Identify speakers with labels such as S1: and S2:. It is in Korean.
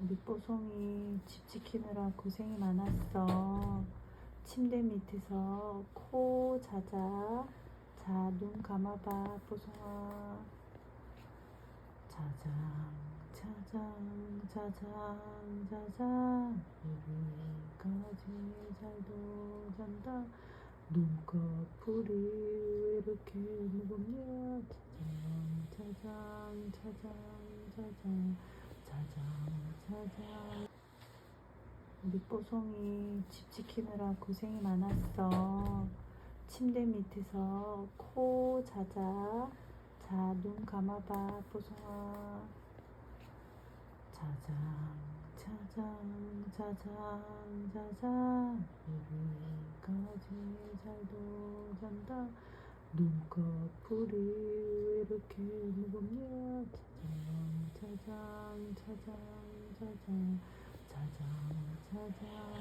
S1: 우리 뽀송이 집 지키느라 고생이 많았어. 침대 밑에서 코 자자. 자, 눈 감아봐, 뽀송아. 자장, 자장, 자장, 자장. 이리까지 잘도 잔다. 눈꺼풀이 왜 이렇게 무겁냐? 자장, 자장, 자장, 자장, 자장. 우리 뽀송이 집 지키느라 고생이 많았어. 침대 밑에서 코 자자. 자, 눈 감아봐, 뽀송아. 자장, 자장, 자장, 자장. 이리까지 잘도 잔다. 눈꺼풀이 왜 이렇게 무겁냐? 자장, 자장, 자장, 자장, 자장, 자장.